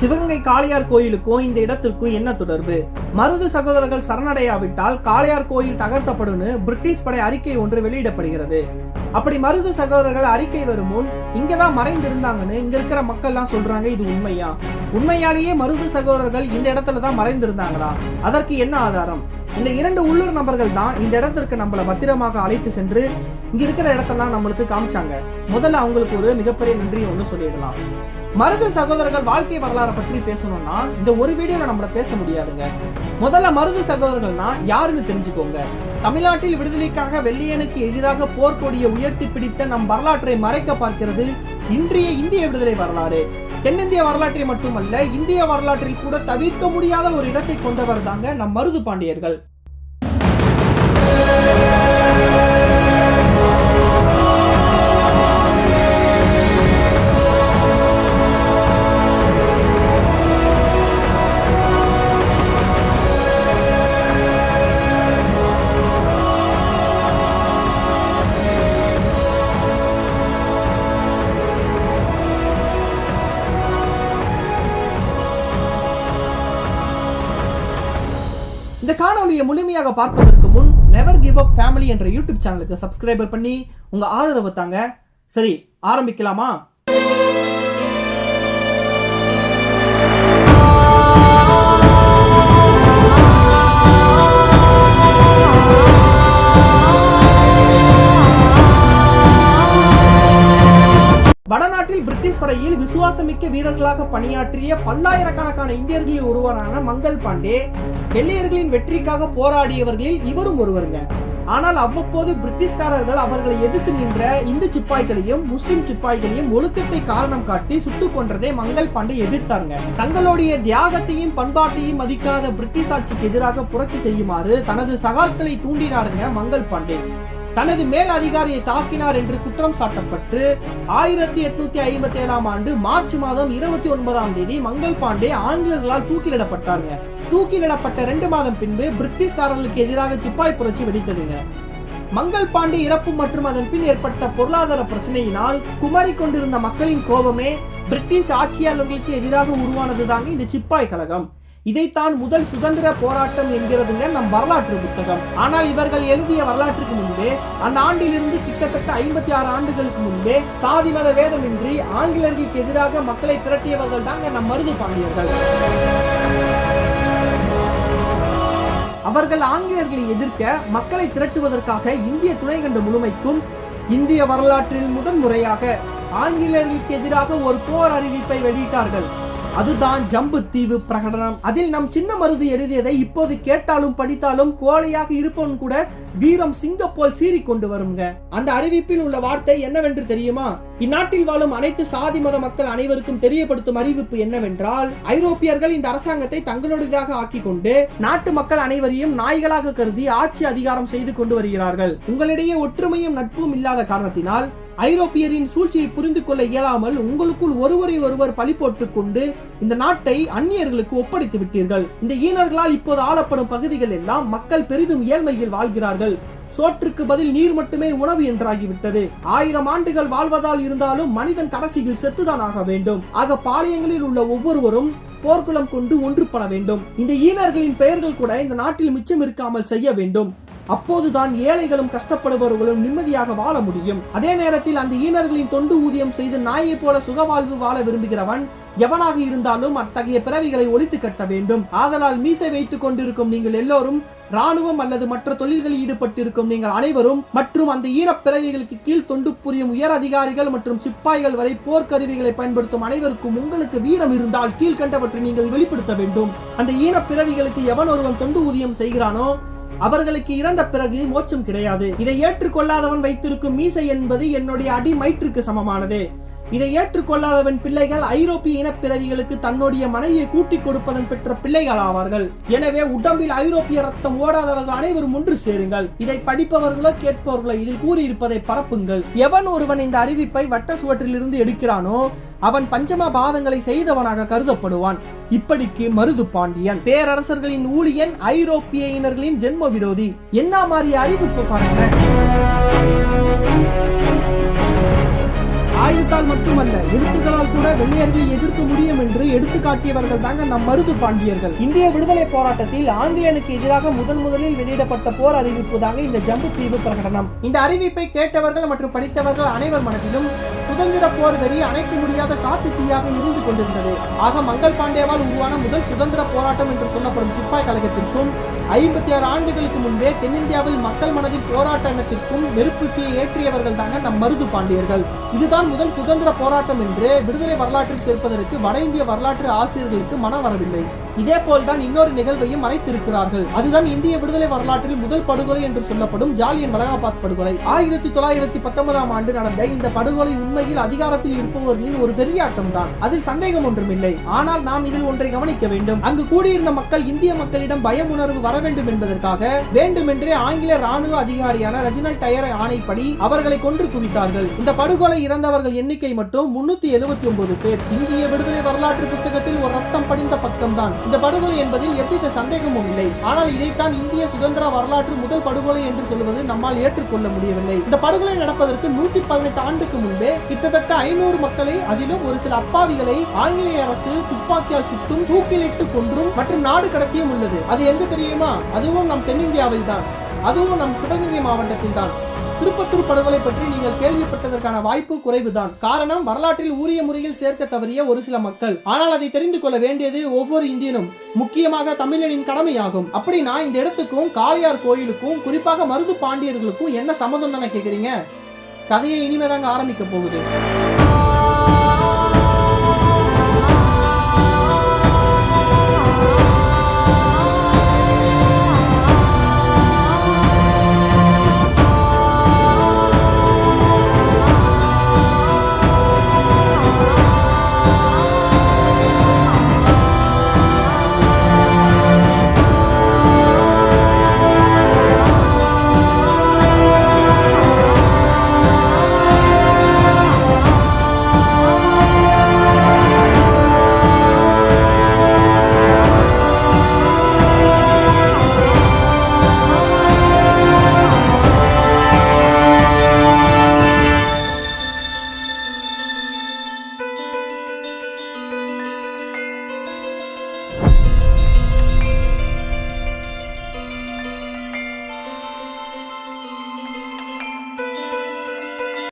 சிவகங்கை காளையார் கோயிலுக்கும் இந்த இடத்திற்கும் என்ன தொடர்பு? மருது சகோதரர்கள் சரணடையாவிட்டால் காளையார் கோயில் தகர்த்தப்படும் பிரிட்டிஷ் படை அறிக்கை ஒன்று வெளியிடப்படுகிறது. அப்படி மருது சகோதரர்கள் அறிக்கை வரும் முன் இங்கதான் மறைந்திருந்தாங்கன்னு இங்க இருக்கிற மக்கள்லாம் சொல்றாங்க இது உண்மையா? உண்மையாலேயே மருது சகோதரர்கள் இந்த இடத்துல தான் மறைந்திருந்தாங்களா? அதற்கு என்ன ஆதாரம்? இந்த இரண்டு உள்ளூர் நபர்கள் தான் இந்த இடத்திற்கு நம்மளை பத்திரமாக அழைத்து சென்று இங்க இருக்கிற இடத்தெல்லாம் நம்மளுக்கு காமிச்சாங்க. முதல்ல அவங்களுக்கு ஒரு மிகப்பெரிய நன்றி ஒன்று சொல்லிடலாம். மருது சகோதரர்கள் வாழ்க்கை வரலாறை பற்றி பேசணும்னா இந்த ஒரு வீடியோல நம்மள பேச முடியாதுங்க. முதல்ல மருது சகோதரர்கள்னா யாருன்னு தெரிஞ்சுக்கோங்க. தமிழ்நாட்டில் விடுதலைக்காக வெள்ளையனுக்கு எதிராக போர்க்கொடியை உயர்த்தி பிடித்த நம் வரலாற்றை மறைக்க பார்க்கிறது இன்றைய இந்திய விடுதலை வரலாறு. தென்னிந்திய வரலாற்றை மட்டுமல்ல இந்திய வரலாற்றில் கூட தவிர்க்க முடியாத ஒரு இடத்தை கொண்டவர் தாங்க நம் மருது பாண்டியர்கள். இந்த முழுமையாக பார்ப்பதற்கு முன் நெவர் கிவ் அப் ஃபேமிலி என்ற யூடியூப் சேனலுக்கு சப்ஸ்கிரைபர் பண்ணி உங்க ஆதரவு தாங்க. சரி ஆரம்பிக்கலாமா? வடநாட்டில் பிரிட்டிஷ் படையில் விசுவாசமிக்க வீரர்களாக பணியாற்றிய பல்லாயிரக்கணக்கான இந்தியர்களில் ஒருவரான மங்கள் பாண்டே வெள்ளையர்களின் வெற்றிக்காக போராடியவர்களில் இவரும் ஒருவருங்க. ஆனால் அவ்வப்போது பிரிட்டிஷ்காரர்கள் அவர்களை எதிர்த்து நின்ற இந்து சிப்பாய்களையும் முஸ்லிம் சிப்பாய்களையும் ஒழுக்கத்தை காரணம் காட்டி சுட்டுக் கொன்றதை மங்கள் பாண்டே எதிர்த்தாருங்க. தங்களுடைய தியாகத்தையும் பண்பாட்டையும் மதிக்காத பிரிட்டிஷ் ஆட்சிக்கு எதிராக புரட்சி செய்யுமாறு தனது சகாக்களை தூண்டினாருங்க மங்கள் பாண்டே. தனது மேல் அதிகாரியை தாக்கினார் என்று குற்றம் சாட்டப்பட்டு ஆயிரத்தி எட்நூத்தி ஐம்பத்தி ஏழாம் ஆண்டு மார்ச் மாதம் இருபத்தி ஒன்பதாம் தேதி மங்கள் பாண்டே ஆங்கிலர்களால் தூக்கிலிடப்பட்டாருங்க. தூக்கிலிடப்பட்ட ரெண்டு மாதம் பின்பு பிரிட்டிஷ்காரர்களுக்கு எதிராக சிப்பாய் புரட்சி வெடித்ததுங்க. மங்கள் பாண்டே இறப்பு மற்றும் அதன் பின் ஏற்பட்ட பொருளாதார பிரச்சனையினால் குமரி கொண்டிருந்த மக்களின் கோபமே பிரிட்டிஷ் ஆட்சியாளர்களுக்கு எதிராக உருவானது தாங்க இந்த சிப்பாய் கழகம். இதைத்தான் முதல் சுதந்திர போராட்டம் என்கிறதுங்க நம் வரலாற்று புத்தகம். ஆனால் இவர்கள் எழுதிய வரலாற்றுக்கு முன்பே அந்த ஆண்டிலிருந்து கிட்டத்தட்ட ஐம்பத்தி ஆறு ஆண்டுகளுக்கு முன்பே சாதி மத வேதமின்றி ஆங்கிலர்களுக்கு எதிராக மக்களை திரட்டியவர்கள் தாங்க நம் மருது பாண்டியர்கள். அவர்கள் ஆங்கிலேயர்களை எதிர்க்க மக்களை திரட்டுவதற்காக இந்திய துணைக்கண்ட முழுமைக்கும் இந்திய வரலாற்றில் முதன் முறையாக ஆங்கிலேயர்களுக்கு எதிராக ஒரு போர் அறிவிப்பை வெளியிட்டார்கள். அதுதான் ஜம்பு தீவு பிரகடனம். அதில் நம் சின்ன மருது எழுதியதை இப்போது கேட்டாலும் படித்தாலும் கோழையாக இருப்பவன் கூட வீரம் சிங்கப்போல் சீறி கொண்டு வருங்க. அந்த அறிவிப்பில் உள்ள வார்த்தை என்னவென்று தெரியுமா? இந்நாட்டில் வாழும் அனைத்து சாதி மத மக்கள் அனைவருக்கும் தெரியப்படுத்தும் அறிவிப்பு என்னவென்றால் ஐரோப்பியர்கள் இந்த அரசாங்கத்தை தங்களுடையதாக ஆக்கி கொண்டு நாட்டு மக்கள் அனைவரையும் நாய்களாக கருதி ஆட்சி அதிகாரம் செய்து கொண்டு வருகிறார்கள். உங்களிடையே ஒற்றுமையும் நட்பும் இல்லாத காரணத்தினால் ஐரோப்பியரின் சூழ்ச்சியை புரிந்து கொள்ள இயலாமல் உங்களுக்குள் ஒருவரை ஒருவர் பழி போட்டுக் கொண்டு இந்த நாட்டை அந்நியர்களுக்கு ஒப்படைத்து விட்டீர்கள். இந்த ஈனர்களால் இப்போது ஆளப்படும் பகுதிகள் எல்லாம் மக்கள் பெரிதும் ஏழ்மையில் வாழ்கிறார்கள். சோற்றுக்கு பதில் நீர் மட்டுமே உணவு என்றாகிவிட்டது. ஆயிரம் ஆண்டுகள் வாழ்வதால் இருந்தாலும் மனிதன் கடைசியில் செத்துதான் ஆக வேண்டும். ஆக பாளையங்களில் உள்ள ஒவ்வொருவரும் போர்க்குளம் கொண்டு ஒன்றுபட வேண்டும். இந்த ஈனர்களின் பெயர்கள் கூட இந்த நாட்டில் மிச்சம் இருக்காமல் செய்ய வேண்டும். அப்போதுதான் ஏழைகளும் கஷ்டப்படுபவர்களும் நிம்மதியாக வாழ முடியும். அதே நேரத்தில் அந்த ஈனர்களின் தொண்டு ஊதியம் செய்து நாயை போல சுகவாழ்வு வாழ விரும்புகிறவன் எவனாக இருந்தாலும் அத்தகைய பிறவிகளை ஒழித்து கட்ட வேண்டும். ஆதலால் மீசை வைத்துக் கொண்டிருக்கும் நீங்கள் எல்லோரும் ராணுவம் அல்லது மற்ற தொழில்களில் ஈடுபட்டிருக்கும் நீங்கள் அனைவரும் மற்றும் அந்த ஈனப் பிறவிகளுக்கு கீழ் தொண்டு புரியும் உயர் அதிகாரிகள் மற்றும் சிப்பாய்கள் வரை போர்க்கருவிகளை பயன்படுத்தும் அனைவருக்கும் உங்களுக்கு வீரம் இருந்தால் கீழ்கண்டவற்றை நீங்கள் வெளிப்படுத்த வேண்டும். அந்த ஈனப் பிறவிகளுக்கு எவன் ஒருவன் தொண்டு ஊதியம் செய்கிறானோ அவர்களுக்கு இறந்த பிறகு மோட்சம் கிடையாது. இதை ஏற்றுக்கொள்ளாதவன் வைத்திருக்கும் மீசை என்பது என்னுடைய அடி மயிற்றுக்கு சமமானது. இதை ஏற்றுக்கொள்ளாதவன் பிள்ளைகள் ஐரோப்பிய இனப்பிறவிகளுக்கு தன்னுடைய மனைவியை கூட்டிக் கொடுப்பதன் பெற்ற பிள்ளைகள் ஆவார்கள். எனவே உடம்பில் ஐரோப்பிய ரத்தம் ஓடாதவர்கள் அனைவரும் ஒன்று சேருங்கள். இதை படிப்பவர்களோ கேட்பவர்களோ இதில் கூறியிருப்பதை பரப்புங்கள். எவன் ஒருவன் இந்த அறிவிப்பை வட்ட சுவற்றிலிருந்து எடுக்கிறானோ அவன் பஞ்சமா பாதங்களை செய்தவனாக கருதப்படுவான். இப்படிக்கு மருது பாண்டியன். பேரரசர்களின் ஊழியன் ஐரோப்பிய இனர்களின் ஜென்ம விரோதி. என்ன மாதிரி அறிவிப்பு பாருங்க ஆயுதத்தால் மட்டுமல்ல எழுத்துக்களால் கூட வெள்ளையர்களை எதிர்க்க முடியும் என்று எடுத்து காட்டியவர்கள் தாங்க நம் மருது பாண்டியர்கள். இந்திய விடுதலை போராட்டத்தில் ஆங்கிலேயனுக்கு எதிராக முதன் முதலில் வெளியிடப்பட்ட போர் அறிவிப்பு தாங்க இந்த ஜம்பு தீவு பிரகடனம். இந்த அறிவிப்பை கேட்டவர்கள் மற்றும் படித்தவர்கள் அனைவர் மனதிலும் சுதந்திர போர் வெறி அணைக்க முடியாத காட்டு தீயாக இருந்து கொண்டிருந்தது. ஆக மங்கள் பாண்டேவால் உருவான முதல் சுதந்திர போராட்டம் என்று சொல்லப்படும் சிப்பாய் கழகத்திற்கும் ஐம்பத்தி ஆறு ஆண்டுகளுக்கு முன்பே தென்னிந்தியாவில் மக்கள் மனதில் போராட்ட எண்ணத்திற்கும் நெருப்பு ஏற்றியவர்கள் தாங்க நம் மருது பாண்டியர்கள். இதுதான் முதல் சுதந்திர போராட்டம் என்று விடுதலை வரலாற்றில் சேர்ப்பதற்கு வட இந்திய வரலாற்று ஆசிரியர்களுக்கு மனம் வரவில்லை இதே போல்தான் இன்னொரு நிகழ்வையும் மறைத்திருக்கிறார்கள். அதுதான் இந்திய விடுதலை வரலாற்றில் முதல் படுகொலை என்று சொல்லப்படும் ஜாலியன் வலகாபாத் படுகொலை. ஆயிரத்தி தொள்ளாயிரத்தி பத்தொன்பதாம் ஆண்டு நடந்த இந்த படுகொலை உண்மையில் அதிகாரத்தில் இருப்பவர்களின் ஒரு வெறியாட்டம் தான் அதில் சந்தேகம் ஒன்றுமில்லை. ஆனால் நாம் இதில் ஒன்றை கவனிக்க வேண்டும். அங்கு கூடியிருந்த மக்கள் இந்திய மக்களிடம் பயம் உணர்வு வர வேண்டும் என்பதற்காக வேண்டுமென்றே ஆங்கில ராணுவ அதிகாரியான ரஜினல் டயர் ஆணைப்படி அவர்களை கொன்று குவித்தார்கள். இந்த படுகொலை இறந்தவர்கள் எண்ணிக்கை மட்டும் முன்னூத்தி எழுபத்தி ஒன்பது பேர். இந்திய விடுதலை வரலாற்று புத்தகத்தில் ஒரு ரத்தம் படி இயக்கம்தான் இந்த படுகொலை என்பதில் எவ்வித சந்தேகமும் இல்லை. ஆனால் இதைத்தான் இந்திய சுதந்திர வரலாற்று முதல் படுகொலை என்று சொல்வது நம்மால் ஏற்றுக்கொள்ள முடியவில்லை. இந்த படுகொலை நடப்பதற்கு நூத்தி பதினெட்டு ஆண்டுக்கு முன்பே கிட்டத்தட்ட ஐநூறு மக்களை அதிலும் ஒரு சில அப்பாவிகளை ஆங்கிலேய அரசு துப்பாக்கியால் சுட்டும் தூக்கிலிட்டு கொன்றும் மற்றும் நாடு கடத்தியும் உள்ளது. அது எங்கு தெரியுமா? அதுவும் நம் தென்னிந்தியாவில் தான் அதுவும் நம் சிவகங்கை மாவட்டத்தில் தான் திருப்பத்தூர் படுகொலை பற்றி நீங்கள் கேள்விப்பட்டதற்கான வாய்ப்பு குறைவுதான். காரணம் வரலாற்றில் உரிய முறையில் சேர்க்க தவறிய ஒரு சில மக்கள். ஆனால் அதை தெரிந்து கொள்ள வேண்டியது ஒவ்வொரு இந்தியனும். முக்கியமாக தமிழனின் கடமையாகும். அப்படின்னா இந்த இடத்துக்கும் காளியார் கோயிலுக்கும் குறிப்பாக மருது பாண்டியர்களுக்கும் என்ன சம்மந்தம் தானே கேட்குறீங்க கதையை இனிமேதாங்க ஆரம்பிக்க போகுது.